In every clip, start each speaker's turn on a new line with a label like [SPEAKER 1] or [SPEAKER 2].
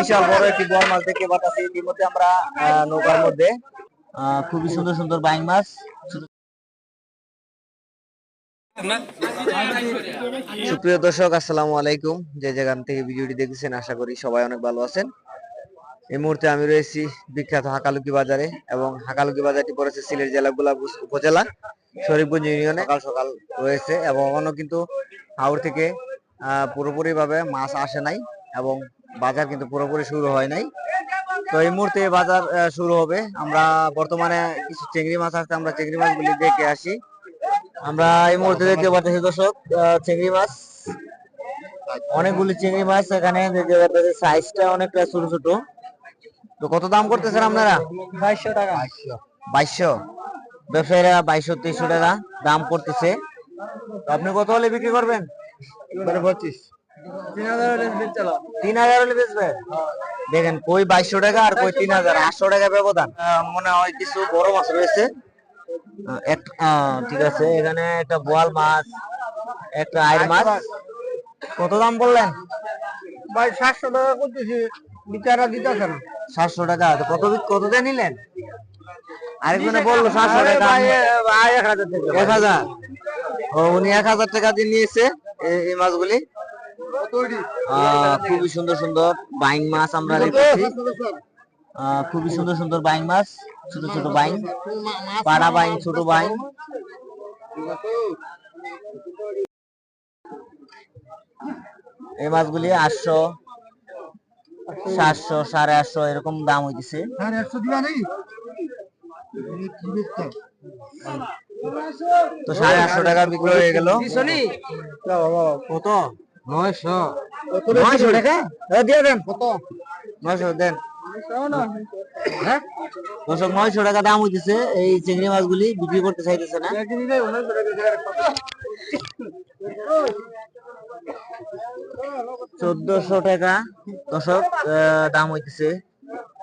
[SPEAKER 1] বিশাল বড় একটি মাছ ইতিমধ্যে আমরা নৌকার মধ্যে খুবই সুন্দর সুন্দর বাইং মাছ। সুপ্রিয় দর্শক, আসসালামু আলাইকুম। যে যেখান থেকে ভিডিওটি দেখতেছেন, আশা করি সবাই অনেক ভালো আছেন। এই মুহূর্তে আমি রয়েছি বিখ্যাত হাকালুকি বাজারে এবং হাকালুকি বাজারটি পড়েছে সিলেট জেলা গোলাপগঞ্জ উপজেলা, শরীফগঞ্জ ইউনিয়নে। সকাল সকাল রয়েছে এবং এখনও কিন্তু হাওড় থেকে পুরোপুরিভাবে মাছ আসে নাই এবং বাজার কিন্তু পুরোপুরি শুরু হয় নাই। তো এই মুহূর্তে বাজার শুরু হবে। আমরা বর্তমানে কিছু চিংড়ি মাছ আছে আমরা চিংড়ি মাছগুলি দেখে আসি। আমরা এই মুহূর্তে দেখতে পাচ্ছি দর্শক চিংড়ি মাছ। অনেকগুলি চিংড়ি মাছ এখানে দেখতে পাচ্ছি সাইজটা অনেকটা ছোট ছোট। তো কত দাম করতেছেন আপনারা? বাইশশো টাকা। বাইশশো। ব্যবসায়ীরা বাইশশো তেইশশো টাকা দাম করতেছে। আপনি কত হলে বিক্রি করবেন? পঁচিশ। তিন হাজার হলে বেচবেন দেখেন কই বাইশশো টাকা আর কই তিন হাজার আটশো টাকা ব্যবধান। মনে হয় কিছু বড় মাছ রয়েছে। ঠিক আছে এখানে একটা বোয়াল মাছ একটা আইর মাছ। কত দাম বললেন?
[SPEAKER 2] ভাই সাতশো টাকা করতেছি বিচারা দিতেছে না
[SPEAKER 1] সাতশো টাকা কত কত দিয়ে নিলেন? আরেকজনে বলল সাতশো টাকা।
[SPEAKER 2] এক হাজার
[SPEAKER 1] ও উনি এক হাজার টাকা দিয়ে নিয়েছে এই- মাছগুলি। খুবই সুন্দর সুন্দর বাইং মাছ আমরা আহ, খুবই সুন্দর সুন্দর বাইং মাছ ছোট ছোট বাইং। পাড়া বাইং ছোট বাইং। এই মাছগুলি আটশো সাতশো সাড়ে আটশো এরকম দাম হইতেছে। তো সাড়ে আটশো টাকা বিক্রি হয়ে গেল। কত?
[SPEAKER 2] নয়শো।
[SPEAKER 1] নয়শো টাকা? দিয়ে দেন।
[SPEAKER 2] কত?
[SPEAKER 1] নয়শো দেন। হ্যাঁ? দর্শক নয়শো টাকা দাম হইতেছে। এই চিংড়ি মাছগুলি বিক্রি করতে চাইতেছে না। চোদ্দশো টাকা। দর্শক আহ, দাম হইতেছে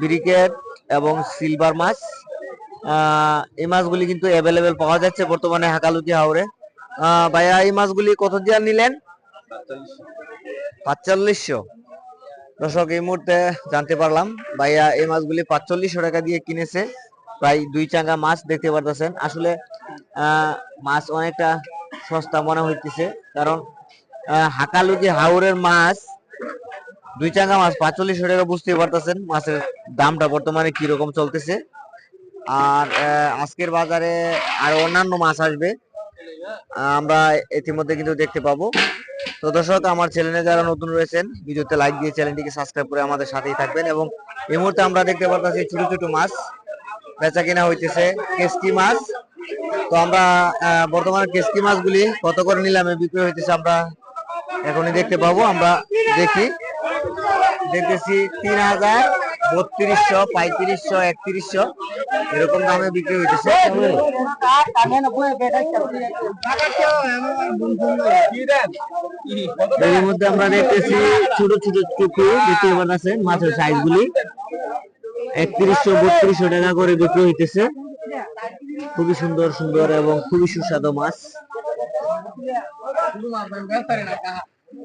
[SPEAKER 1] ব্রিকেট এবং সিলভার মাছ। এই মাছগুলি কিন্তু অ্যাভেলেবেল পাওয়া যাচ্ছে বর্তমানে হাকালুকি আহ, ভাইয়া এই মাছগুলি কত দিয়ে নিলেন? পাঁচচল্লিশশো। দর্শক এই মুহূর্তে জানতে পারলাম ভাইয়া এই মাছগুলি পাঁচচল্লিশশো টাকা দিয়ে কিনেছে। প্রায় দুই চাঙ্গা মাছ দেখতে পারতেছেন। আসলে মাছ অনেকটা সস্তা মনে হইতেছে কারণ হাকালুকি হাওরের মাছ দুই চাঙ্গা মাছ পাঁচচল্লিশশো টাকা বুঝতে পারতেছেন মাছের দামটা বর্তমানে কি রকম চলতেছে। আর আজকের বাজারে আর অন্যান্য মাছ আসবে। আমরা ইতিমধ্যে কিন্তু দেখতে পাবো। তো দর্শক, আমার চ্যানেলে যারা নতুন রয়েছেন, ভিডিওতে লাইক দিয়ে চ্যানেলটিকে সাবস্ক্রাইব করে আমাদের সাথেই থাকবেন এবং এই মুহূর্তে আমরা দেখতে পারতেছি ছোট ছোট মাছ। বেচা কিনা হইতেছে কেসকি মাছ। তো আমরা বর্তমানে কেসকি মাছগুলি কত করে নিলামে বিক্রি হইতেছে আমরা এখনই দেখতে পাবো। আমরা দেখি। দেখতেছি তিন হাজার বত্রিশশো, পঁয়ত্রিশশো, একত্রিশশো। এরকম দামে বিক্রি হইতেছে। এর মধ্যে আমরা দেখতেছি ছোট ছোট টুকু দেখতে পাচ্ছেন মাছের সাইজ গুলি। একত্রিশশো, বত্রিশশো টাকা করে বিক্রি হইতেছে। খুবই সুন্দর সুন্দর এবং খুবই সুস্বাদু মাছ।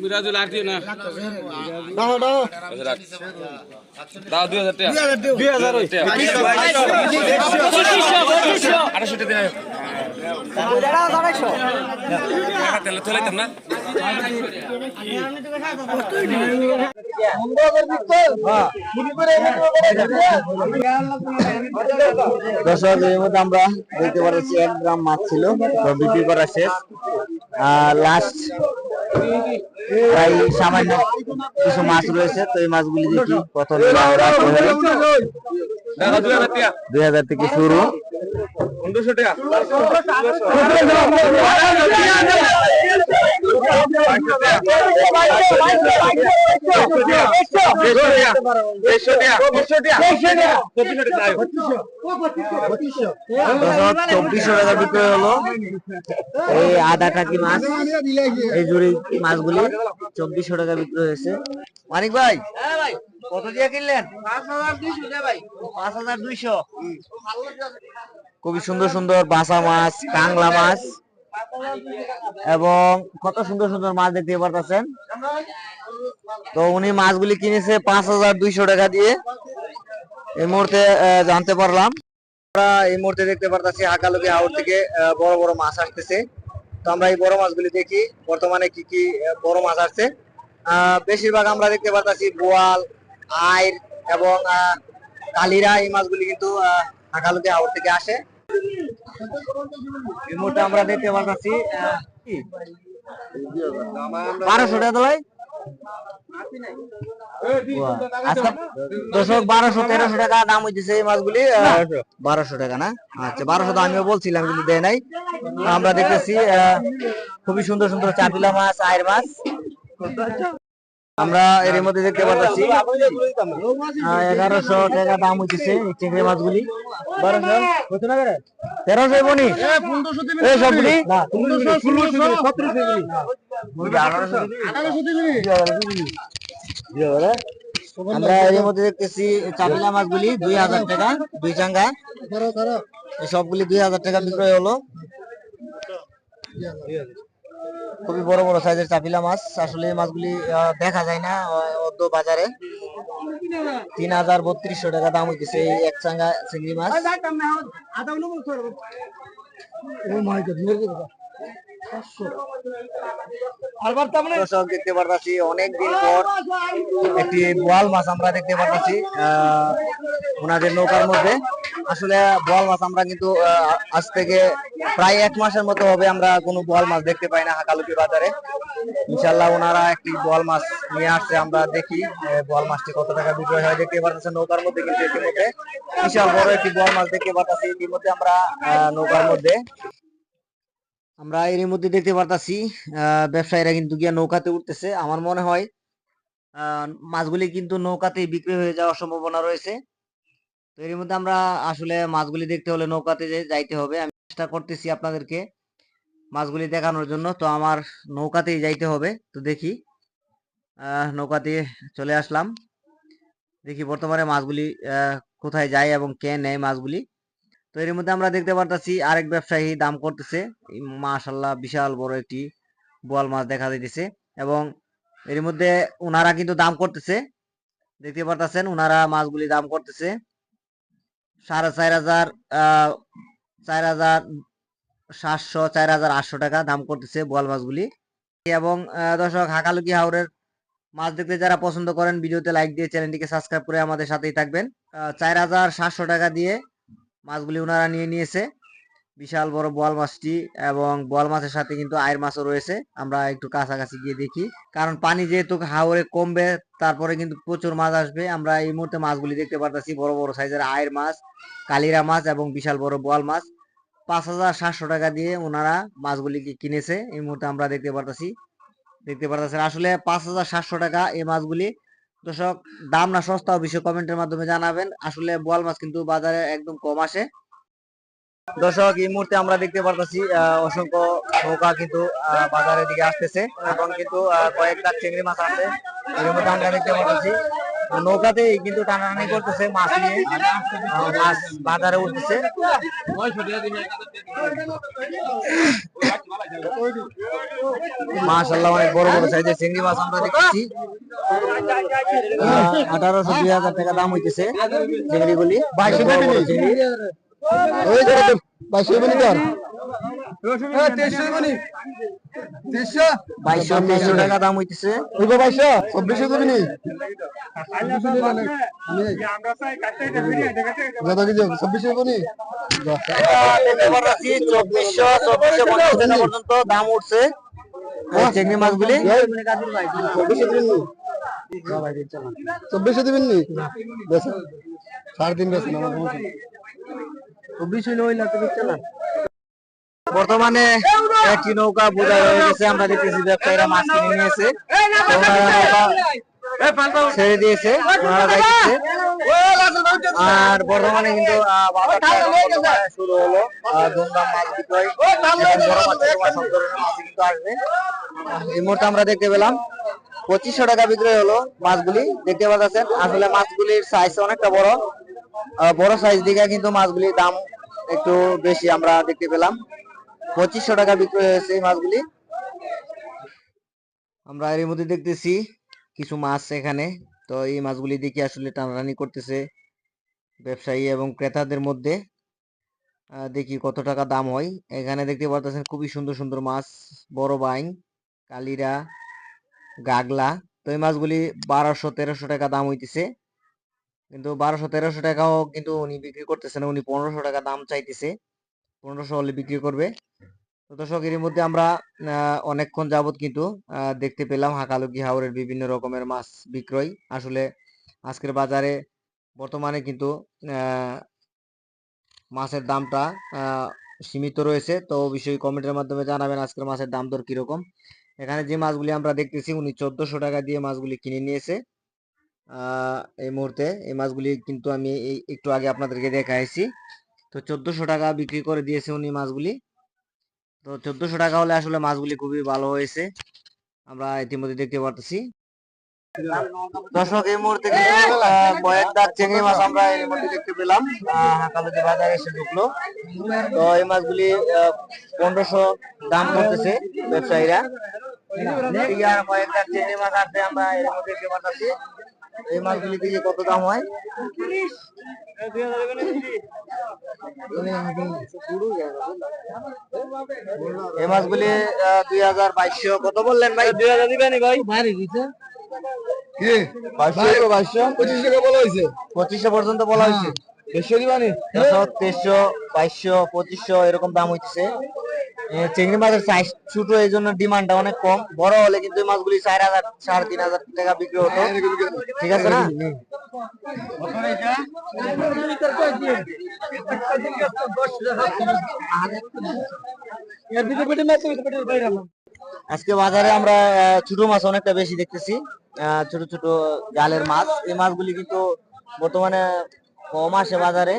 [SPEAKER 3] মিরাজুল আর দিও না
[SPEAKER 2] দাও দাও
[SPEAKER 3] আচ্ছা, রাখ। দাও দুই হাজার টাকা
[SPEAKER 2] দুই হাজার ওই।
[SPEAKER 3] টাকা। আড়াইশো টাকা দিন। টাকা তাহলে তোলাইতাম না
[SPEAKER 1] দর্শক এর মধ্যে আমরা দেখতে পাচ্ছি এক গ্রাম মাছ ছিল বিক্রি করা শেষ লাস্ট প্রায় সামান্য কিছু মাছ রয়েছে তো এই মাছগুলি দেখি কত
[SPEAKER 3] দুই হাজার টাকা।
[SPEAKER 1] দুই হাজার থেকে শুরু। চব্বিশশো টাকা বিক্রি হলো। এই আধা টাকি মাছ এই জুড়ি মাছগুলি চব্বিশশো টাকা বিক্রি হয়েছে। মানিক ভাই কত দিয়ে কিনলেন? পাঁচ হাজার দুইশো। খুবই সুন্দর সুন্দর বাসা মাছ কাংলা মাছ। এবং কত সুন্দর সুন্দর মাছ দেখতে পারতেছেন। তো উনি মাছগুলি কিনেছে পাঁচ হাজার দুইশো টাকা দিয়ে। এই মুহূর্তে জানতে পারলাম। আমরা এই মুহূর্তে দেখতে পারতাছি হাকালুকি হাওর থেকে বড় বড় মাছ আসতেছে। তো আমরা এই বড় মাছগুলি দেখি বর্তমানে কি কি বড় মাছ আসছে। আহ, বেশিরভাগ আমরা দেখতে পারতাছি বোয়াল আইর এবং কালিরা এই মাছগুলি কিন্তু হাকালুকি হাওর থেকে আসে। এই মুহূর্তে আমরা দেখতে কি? বারোশো টাকা ভাই? দশক বারোশো তেরোশো টাকা দাম হইতেছে এই মাছগুলি বারোশো টাকা না? আচ্ছা বারোশো তো আমিও বলছিলাম কিন্তু দেয় নাই। আমরা দেখতেছি খুবই সুন্দর সুন্দর চাপিলা মাছ আয়ের মাছ। আমরা এর মধ্যে দেখতে পাচ্ছি। এগারোশো টাকা দাম হইতেছে চিংড়ি মাছগুলি। বারোশো? তেরোশো বনি। সবগুলি? আমরা এর মধ্যে দেখতেছি চাপিলা মাছগুলি দুই হাজার টাকা দুই চাঙ্গা। এই সবগুলি দুই হাজার টাকা বিক্রয় হলো। খুবই বড় বড় সাইজের চাপিলা মাছ। আসলে এই মাছগুলি দেখা যায় না অদ্য বাজারে। তিন হাজার বত্রিশশো টাকা দাম হইতেছে এই এক চাঙ্গা চিংড়ি মাছ। দেখতে পারতাছি একটি বোয়াল মাছ আমরা দেখতে পারতাছি ওনাদের নৌকার মধ্যে। আসলে বোয়াল মাছ আমরা কিন্তু আজ থেকে প্রায় এক মাসের মতো হবে আমরা কোনো বোয়াল মাছ দেখতে পাই না হাকালুকি বাজারে। ইনশাল্লাহ ওনারা একটি বোয়াল মাছ নিয়ে আসছে, আমরা দেখি বোয়াল মাছটি কত টাকা বিক্রয় হয়, দেখতে পারতেছে নৌকার মধ্যে কিন্তু ইতিমধ্যে। বিশাল বড় একটি বোয়াল মাছ দেখতে পারতাছি ইতিমধ্যে আমরা নৌকার মধ্যে। আমরা এর মধ্যে দেখতে পারতাছি ব্যবসায়ীরা কিন্তু গিয়া নৌকাতে উঠতেছে। আমার মনে হয় মাছগুলি কিন্তু নৌকাতেই বিক্রি হয়ে যাওয়ার সম্ভাবনা রয়েছে। তো এর মধ্যে আমরা আসলে মাছগুলি দেখতে হলে নৌকাতে যাইতে হবে। আমি চেষ্টা করতেছি আপনাদেরকে মাছগুলি দেখানোর জন্য। তো আমার নৌকাতেই যাইতে হবে। তো দেখি নৌকাতে চলে আসলাম। দেখি বর্তমানে মাছগুলি কোথায় যায় এবং কে নেয় মাছগুলি। তো এর মধ্যে আমরা দেখতে পারতাছি আরেক ব্যবসায়ী দাম করতেছে। মাশাল্লাহ বিশাল বড় একটি বোয়াল মাছ দেখা যাইতেছে এবং এর মধ্যে ওনারা কিন্তু দাম করতেছে। দেখতে পারতাছেন ওনারা মাছগুলি দাম করতেছে। সাড়ে চার হাজার চার হাজার সাতশো, চার হাজার আটশো টাকা দাম করতেছে বোয়াল মাছগুলি। এবং দর্শক, হাকালুকি হাওরের মাছ দেখতে যারা পছন্দ করেন, ভিডিওতে লাইক দিয়ে চ্যানেলটিকে সাবস্ক্রাইব করে আমাদের সাথেই থাকবেন। চার হাজার সাতশো টাকা দিয়ে মাছগুলি ওনারা নিয়ে নিয়েছে। বিশাল বড় বোয়াল মাছটি এবং বোয়াল মাছের সাথে কিন্তু আয়ের মাছও রয়েছে। আমরা একটু কাছাকাছি গিয়ে দেখি। কারণ পানি যেহেতু হাওরে কমবে, তারপরে কিন্তু প্রচুর মাছ আসবে। আমরা এই মুহূর্তে মাছগুলি দেখতে পারতেছি, বড় বড় সাইজের আয়ের মাছ, কালিরা মাছ এবং বিশাল বড় বোয়াল মাছ। পাঁচ হাজার সাতশো টাকা দিয়ে ওনারা মাছগুলিকে কিনেছে। এই মুহূর্তে আমরা দেখতে পারতেছি, দেখতে পারতেছেন। আসলে পাঁচ হাজার সাতশো টাকা এই মাছগুলি। দর্শক, দাম না সস্তা, অবশ্যই কমেন্টের মাধ্যমে জানাবেন। আসলে বোয়াল মাছ কিন্তু বাজারে একদম কম আসে। দর্শক এই মুহূর্তে আমরা দেখতে পারতেছি অসংখ্য নৌকা কিন্তু বাজারের দিকে আসতেছে। এবং কিন্তু কয়েকটা চিংড়ি মাছ আছে। এর মধ্যে আমরা দেখতে পারতেছি নৌকাতে কিন্তু টানাটানি করতেছে মাছ নিয়ে। মাছ বাজারে উঠতেছে। মাশাল্লাহ অনেক বড় বড় সাইজের চিংড়ি মাছ আমরা দেখতেছি। আঠারোশো দুই হাজার টাকা দাম হইতেছে চিংড়ি গুলি
[SPEAKER 2] বাইশশো
[SPEAKER 1] বড় বড়
[SPEAKER 2] টাকা
[SPEAKER 1] চিংড়ি।
[SPEAKER 2] ওই যে
[SPEAKER 1] টাকা দাম হইতেছে
[SPEAKER 2] ওই গো বাইশশো চব্বিশশো দেবি নি চব্বিশশো দেবি
[SPEAKER 1] দেখতে চব্বিশশো চব্বিশশো পর্যন্ত দাম উঠছে চিংড়ি মাছগুলি
[SPEAKER 2] চব্বিশশো দেবেন নি সাড়ে তিন বেশ
[SPEAKER 1] বর্তমানে একটি নৌকা বোঝা হয়ে গেছে, আমরা দেখতেছি ব্যবসায়ীরা মাছ কিনে নিয়েছে ছেড়ে দিয়েছে আর বর্তমানে কিন্তু এই মুহূর্তে আমরা দেখতে পেলাম, পঁচিশশো টাকা বিক্রয় হলো মাছগুলি, দেখতে পাচ্ছেন, আসলে মাছগুলির সাইজ অনেকটা বড়। বড় সাইজ দিকে কিন্তু মাছগুলির দাম একটু বেশি আমরা দেখতে পেলাম। পঁচিশশো টাকা বিক্রি হয়েছে এই মাছগুলি। আমরা এর মধ্যে দেখতেছি কিছু মাছ এখানে। তো এই মাছগুলি দেখে আসলে টানাটানি করতেছে ব্যবসায়ী এবং ক্রেতাদের মধ্যে। দেখি কত টাকা দাম হয়। এখানে দেখতে পাচ্ছেন খুবই সুন্দর সুন্দর মাছ। বড় বাইং কালিরা, গাগলা। তো এই মাছগুলি বারোশো, তেরোশো টাকা দাম হইতেছে। কিন্তু বারোশো, তেরোশো টাকাও কিন্তু উনি বিক্রি করতেছে না উনি পনেরোশো টাকা দাম চাইতেছে। পনেরোশো হলে বিক্রি করবে। তো দর্শক এর মধ্যে আমরা অনেকক্ষণ যাবত কিন্তু দেখতে পেলাম হাকালুকি হাওরের বিভিন্ন রকমের মাছ বিক্রয়। আসলে আজকের বাজারে বর্তমানে কিন্তু মাছের দামটা সীমিত রয়েছে। তো অবশ্যই কমেন্টের মাধ্যমে জানাবেন আজকের মাছের দাম দর কীরকম। এখানে যে মাছগুলি আমরা দেখতেছি, উনি চোদ্দশো টাকা দিয়ে মাছগুলি কিনে নিয়েছে। এই মুহূর্তে এই মাছগুলি কিন্তু আমি একটু আগে আপনাদেরকে দেখাইছি তো চোদ্দশো টাকা বিক্রি করে দিয়েছে উনি মাছগুলি। তো চোদ্দশো টাকা হলে আসলে মাছগুলি খুবই ভালো হয়েছে। আমরা ইতিমধ্যে দেখতে পারতেছি। দর্শক, এই মুহূর্তে মাছ আমরা দেখতে পেলাম। বাজারে এসে ঢুকলো। তো এই মাছগুলি পনেরোশো দাম করতেছে ব্যবসায়ীরা। আর কয়েকটা চিংড়ি মাছ আছে আমরা এর মধ্যে দেখতে পারতেছি। এই মাছগুলি থেকে কত দাম হয়? এই মাছগুলি দুই হাজার বাইশশো। কত বললেন ভাই? দুই হাজার দিবেনি ভাই?
[SPEAKER 2] কি? পঁচিশশো বলা
[SPEAKER 1] পর্যন্ত হয়েছে। তেইশশো বাইশশো পঁচিশশো এরকম দাম হইতেছে। এ, চিংড়ি মাছের সাইজ ছোট এই জন্য ডিমান্ডটা অনেক কম। বড় হলে কিন্তু এই মাছগুলি চার হাজার, সাড়ে তিন হাজার টাকা বিক্রি হতো। ঠিক আছে না? আজকে বাজারে আমরা ছোট মাছ অনেকটা বেশি দেখতেছি। ছোট ছোট জালের মাছ। এই মাছগুলি কিন্তু বর্তমানে কম আসে বাজারে।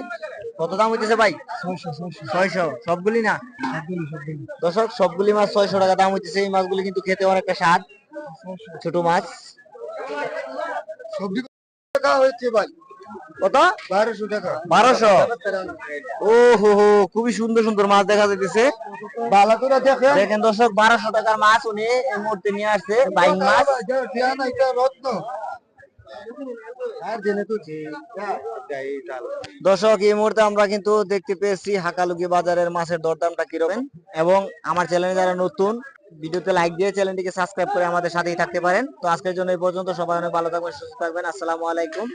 [SPEAKER 1] কত দাম হইতেছে ভাই? ছয়শো সবগুলি না? দর্শক সবগুলি মাছ ছয়শো টাকা দাম হইতেছে। এই মাছগুলি কিন্তু খেতে অনেকটা স্বাদ। ছোট মাছ।
[SPEAKER 2] সবজি টাকা হয়েছে ভাই?
[SPEAKER 1] কত?
[SPEAKER 2] বারোশো টাকা।
[SPEAKER 1] বারোশো? ও হো হো খুবই সুন্দর সুন্দর মাছ দেখা যাইতেছে।
[SPEAKER 2] ভালো
[SPEAKER 1] দেখেন। দর্শক বারোশো টাকার মাছ উনি এই মুহূর্তে নিয়ে আসছে বাইং মাছ।
[SPEAKER 2] রত্ন।
[SPEAKER 1] দর্শক, এই মুহূর্তে আমরা কিন্তু দেখতে পেয়েছি হাকালুকি বাজারের মাছের দরদামটা কীরকম। এবং আমার চ্যানেলে যারা নতুন, ভিডিওতে লাইক দিয়ে চ্যানেলটিকে সাবস্ক্রাইব করে আমাদের সাথেই থাকতে পারেন। তো আজকের জন্য এই পর্যন্ত, সবাই অনেক ভালো থাকবেন, সুস্থ থাকবেন। আসসালামু আলাইকুম।